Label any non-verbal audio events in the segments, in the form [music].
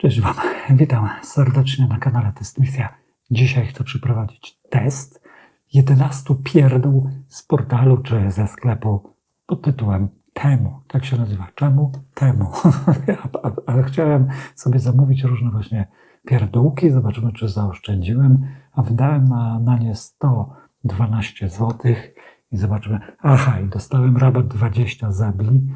Cześć Wam, witam serdecznie na kanale Testmisja. Dzisiaj chcę przeprowadzić test 11 pierdół z portalu czy ze sklepu pod tytułem Temu. Tak się nazywa. Czemu? Temu. [laughs] Ale chciałem sobie zamówić różne właśnie pierdółki. Zobaczymy, czy zaoszczędziłem. A wydałem na, na nie 112 zł. I zobaczymy. Aha, i dostałem rabat 20 zabli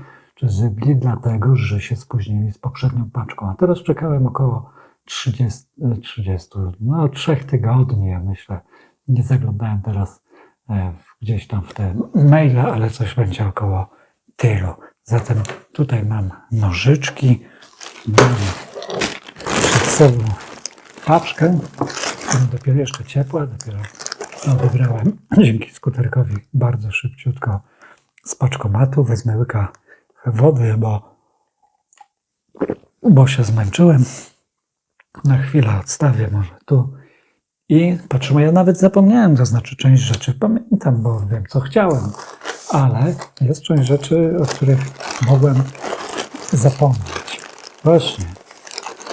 zybli, dlatego że się spóźnili z poprzednią paczką. A teraz czekałem około 30, e, 30 no 3 tygodni, ja myślę. Nie zaglądałem teraz e, gdzieś tam w te maile, ale coś będzie około tylu. Zatem tutaj mam nożyczki, mam przed sobą paczkę, dopiero jeszcze ciepła, dopiero odebrałem [clears throat] dzięki skuterkowi bardzo szybciutko z paczkomatu. Wezmę łyka wody, bo, bo się zmęczyłem. Na chwilę odstawię może tu. I patrzymy, ja nawet zapomniałem zaznaczyć część rzeczy. Pamiętam, bo wiem, co chciałem. Ale jest część rzeczy, o których mogłem zapomnieć. Właśnie.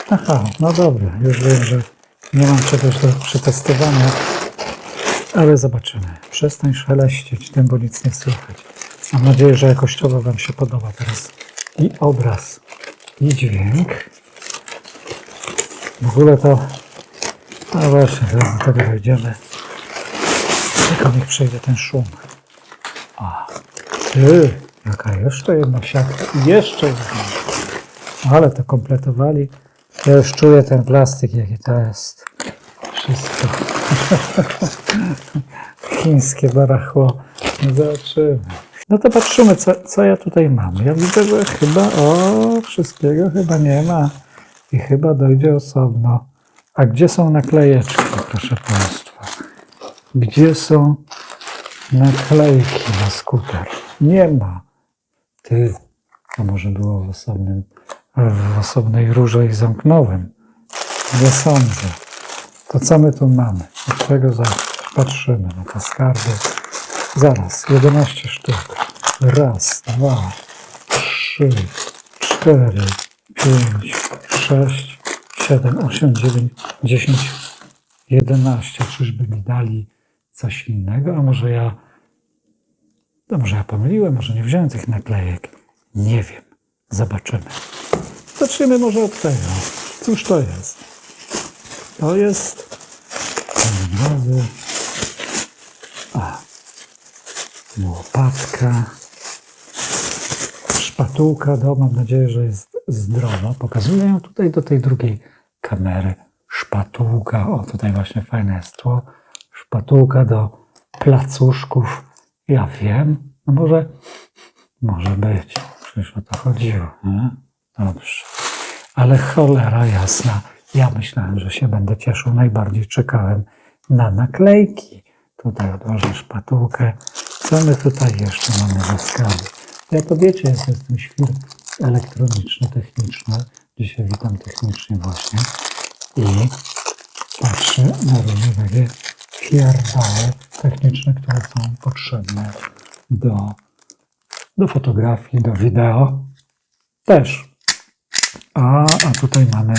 Aha, no dobra, już wiem, że nie mam czegoś do przetestowania, ale zobaczymy. Przestań szeleścić tym, bo nic nie słychać. Mam nadzieję, że jakościowo Wam się podoba teraz i obraz, i dźwięk. W ogóle to, no właśnie, zaraz do tego dojdziemy. Tylko niech przejdzie ten szum. A, ty, jaka jeszcze jedna siatka, i jeszcze jedna. Ale to kompletowali. Ja już czuję ten plastik, jaki to jest. Wszystko. [laughs] Chińskie barachło. No Zobaczymy. No to patrzymy, co, co ja tutaj mam. Ja widzę, że chyba, o, wszystkiego chyba nie ma. I chyba dojdzie osobno. A gdzie są naklejeczki, proszę Państwa? Gdzie są naklejki na skuter? Nie ma. Ty, a może było w osobnym, w osobnej rurze i zamknąłem? Nie sądzę. To co my tu mamy? Od czego patrzymy na te skarby? Zaraz, 11 sztuk. Raz, dwa, trzy, cztery, pięć, sześć, siedem, osiem, dziewięć, dziesięć, jedenaście. Czyżby mi dali coś innego? A może ja. To może ja pomyliłem, może nie wziąłem tych naklejek. Nie wiem. Zobaczymy. Zacznijmy może od tego. Cóż to jest? To jest razy a, łopatka, szpatułka do, mam nadzieję, że jest zdrowa. Pokazuję ją tutaj do tej drugiej kamery. Szpatułka, o tutaj właśnie fajne jest tło. Szpatułka do placuszków. Ja wiem, no może, może być. Przecież o to chodziło, nie? Dobrze. Ale cholera jasna. Ja myślałem, że się będę cieszył. Najbardziej czekałem na naklejki. Tutaj odłożę szpatułkę. Co my tutaj jeszcze mamy za skarby? Ja wiecie, jak jestem świr elektroniczny, techniczny. Dzisiaj witam technicznie właśnie. I patrzę na różne takie pierdoły techniczne, które są potrzebne do, do fotografii, do wideo. Też a, a tutaj mamy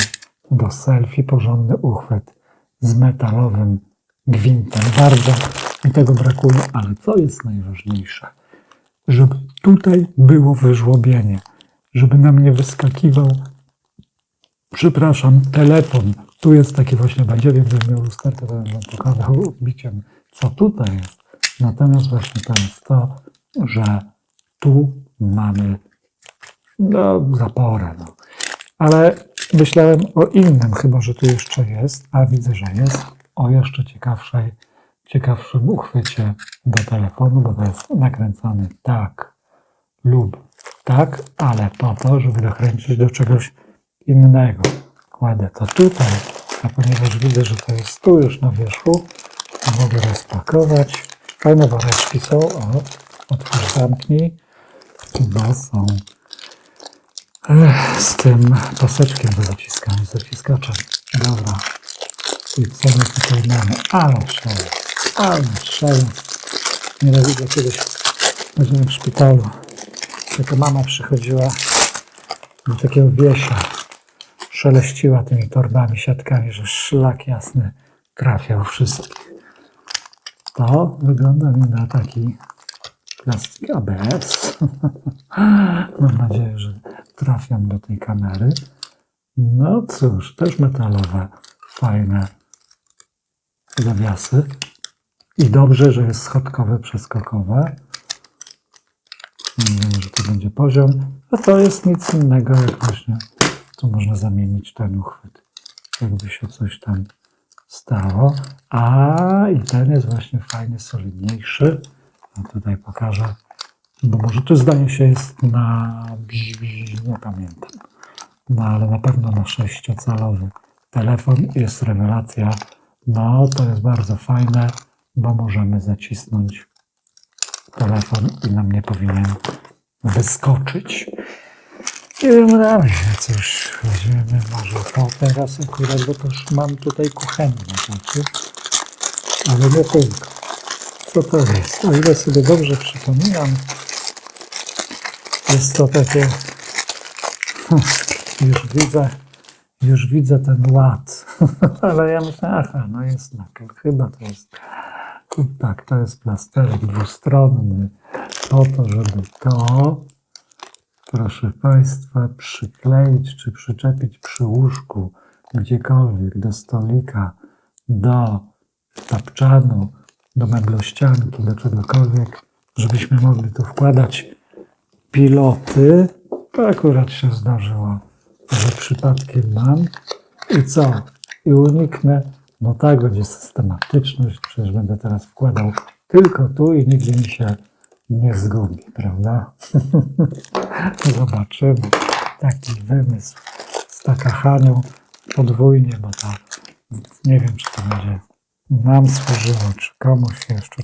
do selfie porządny uchwyt z metalowym gwintem. Bardzo mi tego brakuje, ale co jest najważniejsze? Żeby tutaj było wyżłobienie, żeby nam nie wyskakiwał, przepraszam, telefon. Tu jest taki właśnie badziewie, gdybym miał lusterkę, to bym pokazał odbiciem, co tutaj jest. Natomiast właśnie to jest to, że tu mamy no, zaporę. No. Ale myślałem o innym, chyba że tu jeszcze jest, a widzę, że jest, o jeszcze ciekawszej, ciekawszym uchwycie do telefonu, bo to jest nakręcany tak lub tak, ale po to, żeby dokręcić do czegoś innego. Kładę to tutaj, a ponieważ widzę, że to jest tu już na wierzchu, to mogę rozpakować. Fajne woreczki są, o, otwórz, zamknij. Chyba są z tym paseczkiem do zaciskania, z zaciskaczem. Dobra. I co my tutaj mamy? Ale szale, ale szale. Nienawidzę kiedyś chodziłem w szpitalu. Taka mama przychodziła do takiego wiesia szeleściła tymi torbami, siatkami, że szlak jasny trafiał wszystkich. To wygląda mi na taki plastik ABS. [laughs] Mam nadzieję, że trafiam do tej kamery. No cóż, też metalowe, fajne zawiasy. I dobrze, że jest schodkowe, przeskokowe. Nie wiem, że to będzie poziom. A to jest nic innego, jak właśnie tu można zamienić ten uchwyt. Jakby się coś tam stało. A i ten jest właśnie fajny, solidniejszy. A tutaj pokażę, bo może tu zdaje się jest na, nie pamiętam, no ale na pewno na sześciocalowy telefon jest rewelacja. No to jest bardzo fajne, bo możemy zacisnąć telefon i nam nie powinien wyskoczyć. I wiemy dalej, coś weźmiemy może to teraz akurat, bo też mam tutaj kuchenne rzeczy, ale nie tylko. Co to jest? O ile sobie dobrze przypominam, jest to takie, [laughs] już widzę, już widzę ten ład, [laughs] ale ja myślę, aha, no jest nakrył, chyba to jest, tak, to jest plasterek dwustronny, po to, żeby to, proszę Państwa, przykleić czy przyczepić przy łóżku, gdziekolwiek, do stolika, do tapczanu, do meblościanki, do czegokolwiek, żebyśmy mogli tu wkładać piloty. To akurat się zdarzyło, że przypadkiem mam. I co? I uniknę, no tak będzie systematyczność, przecież będę teraz wkładał tylko tu i nigdzie mi się nie zgubi, prawda? [laughs] Zobaczymy. Taki wymysł z takachanią podwójnie, bo to nie wiem, czy to będzie nam służyło, czy komuś jeszcze.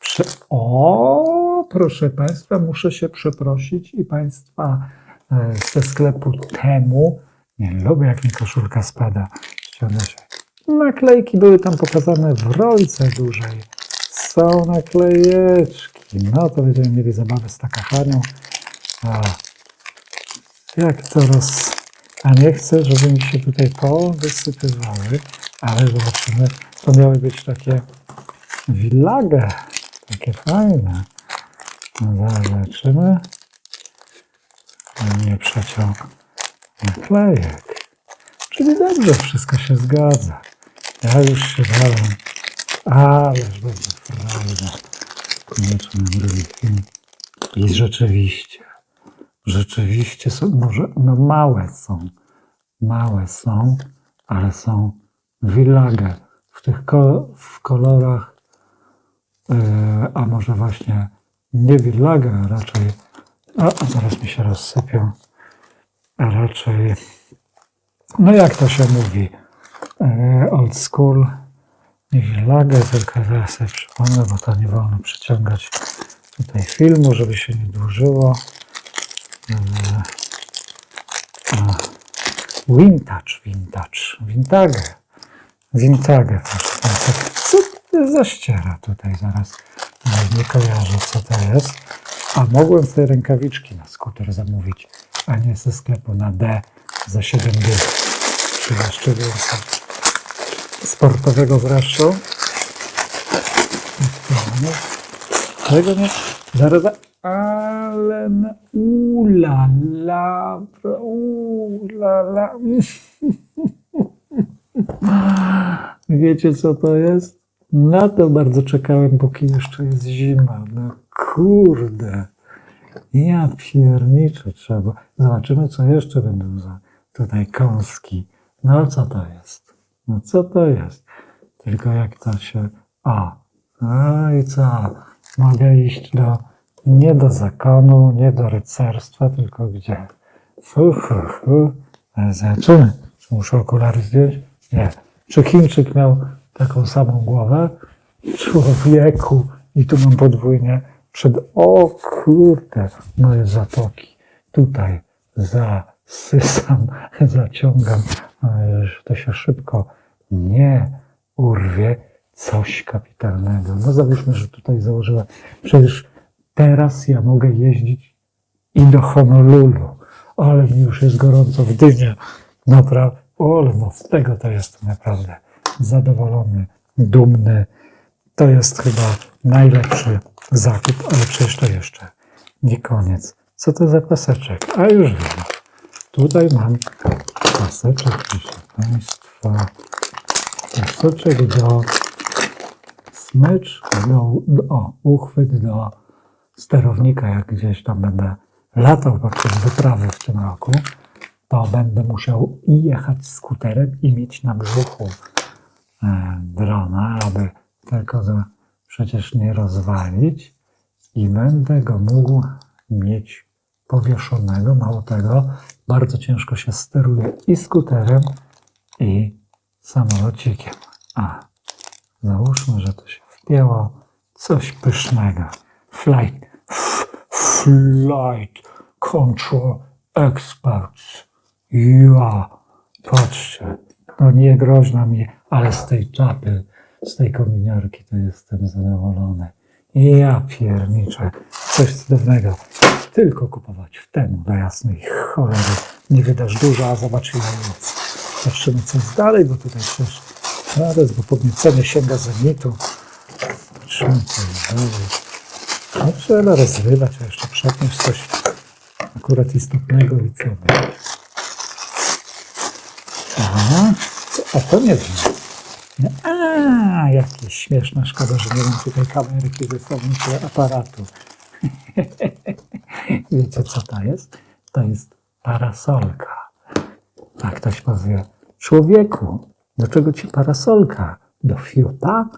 Prze... O, proszę Państwa, muszę się przeprosić i Państwa e, ze sklepu temu. Nie lubię, jak mi koszulka spada. Ściągnę się. Naklejki były tam pokazane w rolce dużej. Są naklejeczki. No to będziemy mieli zabawę z takachanią. A, jak to roz... A nie chcę, żeby mi się tutaj powysypywały, ale zobaczymy. To miały być takie village, takie fajne. No zobaczymy. Nie przeciął naklejek. Czyli dobrze, wszystko się zgadza. Ja już się dałem. Ależ będzie frajda. Koniecznie drugi film. I rzeczywiście, rzeczywiście są, może, no małe są, małe są, ale są village w tych ko- w kolorach, yy, a może właśnie nie village, a raczej, a, zaraz mi się rozsypią, a raczej, no jak to się mówi, old school, nie village, tylko zaraz sobie przypomnę, bo to nie wolno przyciągać tutaj filmu, żeby się nie dłużyło. A, vintage, vintage, vintage. Wintagę, proszę Państwa. Co to za ściera tutaj zaraz? Nie kojarzę, co to jest. A mogłem sobie rękawiczki na skuter zamówić, a nie ze sklepu na D za 7 dych. Czy jeszcze więcej. Sportowego zresztą. Czego nie? Zaraz, ale na ulala, ulala. [laughs] Wiecie co to jest? Na to bardzo czekałem, póki jeszcze jest zima. No kurde. Ja pierniczę trzeba. Zobaczymy, co jeszcze będą za tutaj kąski. No co to jest? No co to jest? Tylko jak to się... A, no i co? Mogę iść do... Nie do zakonu, nie do rycerstwa, tylko gdzie? Fu, fu, fu. Ale Zobaczymy. Czy muszę okulary zdjąć? Nie. Czy Chińczyk miał taką samą głowę? Człowieku. I tu mam podwójnie przed... O kurde, moje zatoki. Tutaj zasysam, [laughs] zaciągam. Ależ To się szybko nie urwie. Coś kapitalnego. No załóżmy, że tutaj założyłem. Przecież teraz ja mogę jeździć i do Honolulu. Ale mi już jest gorąco w dynie. Naprawdę, o, no z tego to jestem naprawdę zadowolony, dumny. To jest chyba najlepszy zakup, ale przecież to jeszcze nie koniec. Co to za paseczek? A już wiem. Tutaj mam paseczek, proszę Państwa. Paseczek do smycz, do, do, uchwyt do sterownika, jak gdzieś tam będę latał podczas wyprawy w tym roku, to będę musiał i jechać skuterem i mieć na brzuchu e, drona, aby tego go przecież nie rozwalić i będę go mógł mieć powieszonego. Mało tego, bardzo ciężko się steruje i skuterem, i samolocikiem. A, załóżmy, że to się wpięło. Coś pysznego. Flight, flight control experts. Ja, patrzcie, no nie groźna mi, ale z tej czapy, z tej kominiarki to jestem zadowolony. Ja pierniczę, coś cudownego. Tylko kupować w temu do jasnej cholery. Nie wydasz dużo, a zobacz ile. Patrzymy co jest dalej, bo tutaj przecież zaraz, bo podniecenie sięga zenitu. Patrzymy co jest dalej. No trzeba rozrywać, a jeszcze przepnąć coś akurat istotnego i co będzie. Aha, co, a to nie wiem. A, jakieś śmieszne. Szkoda, że nie mam tutaj kamerki ze sobą aparatu. [laughs] Wiecie, co to jest? To jest parasolka. A ktoś powie, człowieku, do czego ci parasolka? Do fiuta?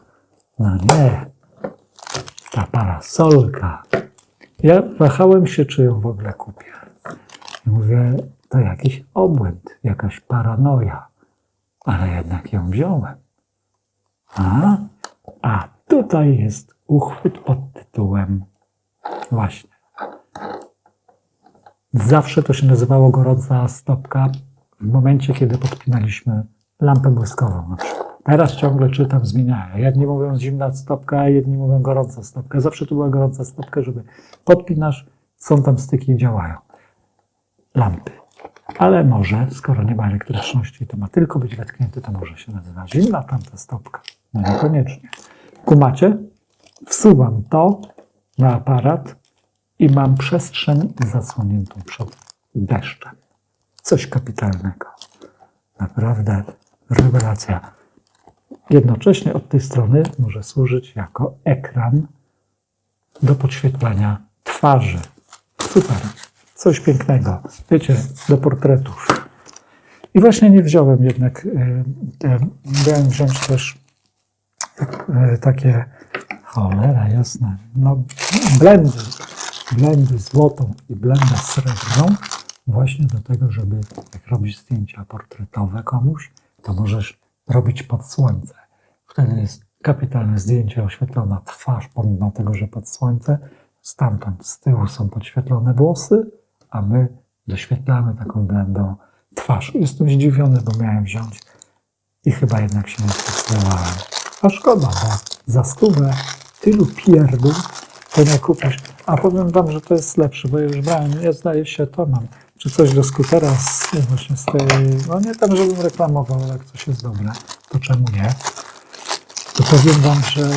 No nie. Ta parasolka. Ja wahałem się, czy ją w ogóle kupię. I mówię, to jakiś obłęd, jakaś paranoja. Ale jednak ją wziąłem. A, a tutaj jest uchwyt pod tytułem właśnie. Zawsze to się nazywało gorąca stopka w momencie, kiedy podpinaliśmy lampę błyskową. Teraz ciągle czytam, zmieniają. Jedni mówią zimna stopka, jedni mówią gorąca stopka. Zawsze to była gorąca stopka, żeby podpinasz, są tam styki i działają. Lampy. Ale może, skoro nie ma elektryczności, to ma tylko być wetknięty, to może się nazywać zimna tamta stopka. No niekoniecznie. Kumacie? Wsuwam to na aparat i mam przestrzeń zasłoniętą przed deszczem. Coś kapitalnego. Naprawdę rewelacja. Jednocześnie od tej strony może służyć jako ekran do podświetlania twarzy. Super. Coś pięknego. Wiecie, do portretów. I właśnie nie wziąłem jednak, te, miałem wziąć też e, takie, cholera jasna, no blendy, blendy złotą i blendę srebrną, właśnie do tego, żeby jak robisz zdjęcia portretowe komuś, to możesz robić pod słońce. Wtedy jest kapitalne zdjęcie, oświetlona twarz, pomimo tego, że pod słońce. Stamtąd z tyłu są podświetlone włosy, a my doświetlamy taką blendą twarz. Jestem zdziwiony, bo miałem wziąć i chyba jednak się nie zdecydowałem. A szkoda, bo za stówę tylu pierdół to nie kupisz. A powiem wam, że to jest lepsze, bo ja już brałem, ja zdaje się, to mam, czy coś do skutera z, właśnie z tej, no nie tam, żebym reklamował, ale jak coś jest dobre, to czemu nie? To powiem wam, że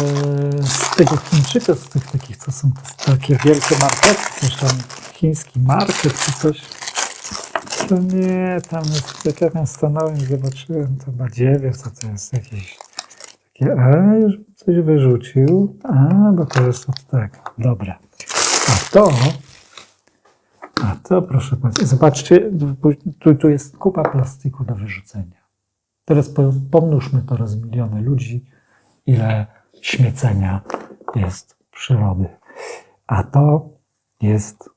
z tego Chińczyka, z tych takich, co są takie wielkie markety, coś tam chiński market czy coś, to nie, tam jest, jak ja tam stanąłem i zobaczyłem, to badziewie, co to jest, jakieś takie, a już coś wyrzucił, a, bo to jest od tego, dobra. To, a to proszę Państwa, zobaczcie, tu, tu jest kupa plastiku do wyrzucenia. Teraz po- pomnóżmy to razy miliony ludzi, ile śmiecenia jest przyrody. A to jest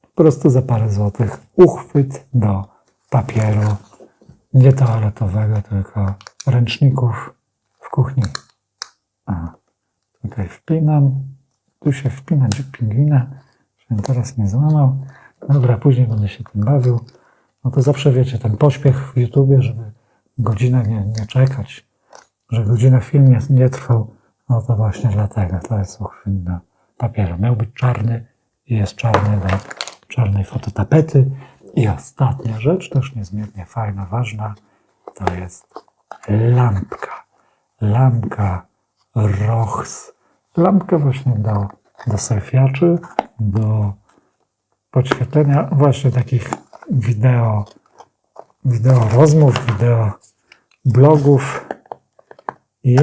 po prostu za parę złotych uchwyt do papieru nie toaletowego, tylko ręczników w kuchni. A, tutaj wpinam, tu się wpina pingwina, żebym teraz nie złamał. Dobra, później będę się tym bawił. No to zawsze wiecie, ten pośpiech w YouTubie, żeby godzinę nie, nie czekać, że godzinę film nie, nie trwał, no to właśnie dlatego to jest uchwyt do papieru. Miał być czarny i jest czarny do czarnej fototapety I ostatnia rzecz, też niezmiernie fajna, ważna, to jest lampka. Lampka Rochs. Lampka właśnie do, do selfiaczy, do podświetlenia właśnie takich wideo, wideo rozmów, wideo blogów i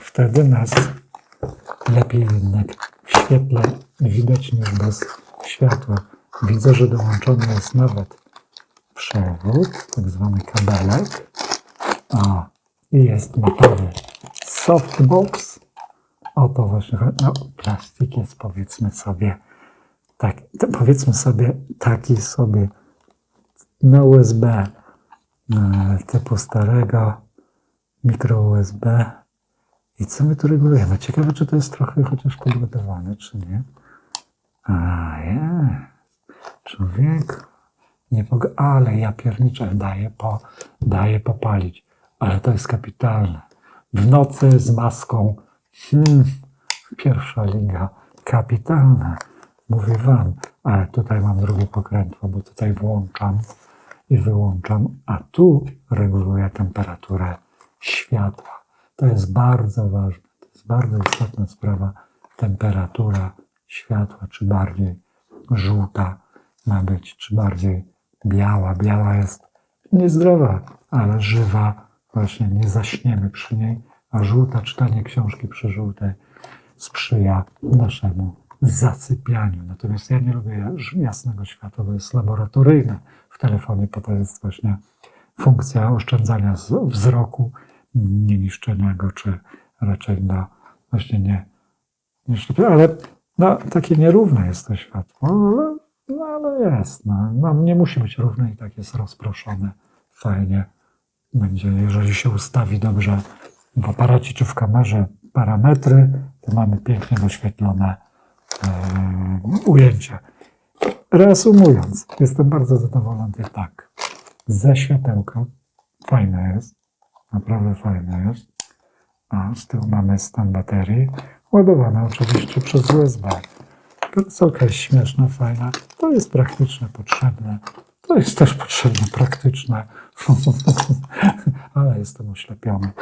wtedy nas lepiej jednak w świetle widać niż bez światła. Widzę, że dołączony jest nawet przewód, tak zwany kabelek. A, i jest matowy softbox. Oto właśnie, no, plastik jest powiedzmy sobie, tak, powiedzmy sobie taki sobie na USB e, typu starego mikro USB. I co my tu regulujemy? Ciekawe, czy to jest trochę chociaż podładowane, czy nie. A, jest. Człowiek. Nie pog... Ale ja pierniczę daję, po... daję popalić. Ale to jest kapitalne. W nocy z maską. Hmm. Pierwsza liga. Kapitalne. Mówię wam. Ale tutaj mam drugie pokrętło, bo tutaj włączam i wyłączam, a tu reguluję temperaturę światła. To jest bardzo ważne. To jest bardzo istotna sprawa. Temperatura światła, czy bardziej żółta ma być, czy bardziej biała. Biała jest niezdrowa, ale żywa. Właśnie nie zaśniemy przy niej, a żółta, czytanie książki przy żółtej sprzyja naszemu zasypianiu. Natomiast ja nie lubię jasnego światła, bo jest laboratoryjne w telefonie, po to jest właśnie funkcja oszczędzania wzroku, nie niszczenia go, czy raczej na właśnie nie, nie szczepienia. Ale no, takie nierówne jest to światło, ale, no, ale jest. No, no, nie musi być równe i tak jest rozproszone fajnie. Będzie, jeżeli się ustawi dobrze w aparacie czy w kamerze parametry, to mamy pięknie doświetlone e, ujęcie. Reasumując, jestem bardzo zadowolony tak. Ze światełka fajne jest, naprawdę fajne jest. A z tyłu mamy stan baterii, ładowane oczywiście przez USB. To jest ok, śmieszne, fajne. To jest praktyczne, potrzebne. To jest też potrzebne, praktyczne. [laughs] Ale jestem oślepiony.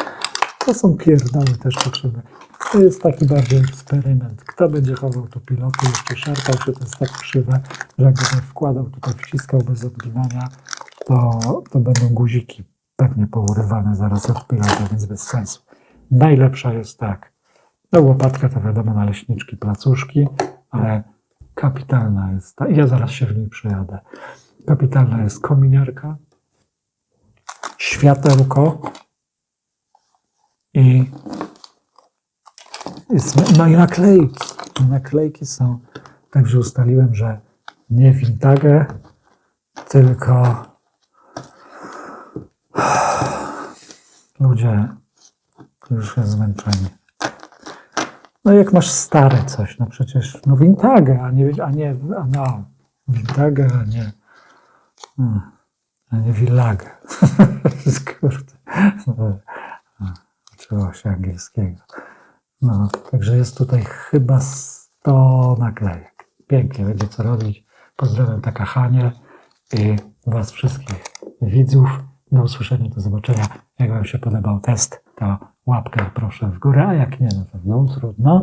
To są pierdoły też potrzebne. To jest taki bardziej eksperyment. Kto będzie chował tu piloty, jeszcze szarpał się, to jest tak krzywe, że jakby wkładał tutaj, wciskał bez odginania, to, to będą guziki pewnie pourywane zaraz od pilota, więc bez sensu. Najlepsza jest tak. No łopatka to wiadomo naleśniczki, placuszki, ale kapitalna jest ta. Ja zaraz się w niej przejadę. Kapitalna jest kominiarka, światełko i jest, no i naklejki. Naklejki są, także ustaliłem, że nie vintage, tylko ludzie już jest zmęczeni. No jak masz stare coś, no przecież, no vintage, a nie, a nie, a no, vintage, a nie, hmm, a nie village. [laughs] Kurde. Uczyło się angielskiego. No, także jest tutaj chyba 100 naklejek. Pięknie, będzie co robić. Pozdrawiam taka Hanie i Was wszystkich widzów. Do usłyszenia, do zobaczenia. Jak Wam się podobał test, to łapkę proszę w górę, a jak nie, no to no, trudno.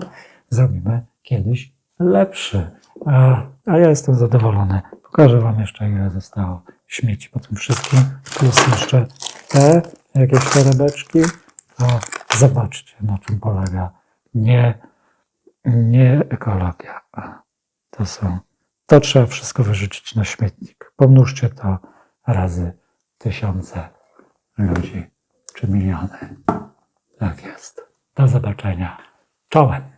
Zrobimy kiedyś lepszy. A, a ja jestem zadowolony. Pokażę Wam jeszcze, ile zostało śmieci po tym wszystkim. Plus jeszcze te jakieś torebeczki. To zobaczcie, na czym polega nie, nie ekologia. To są, to trzeba wszystko wyrzucić na śmietnik. Pomnóżcie to razy tysiące ludzi czy miliony. Tak jest. Do zobaczenia. Czołem.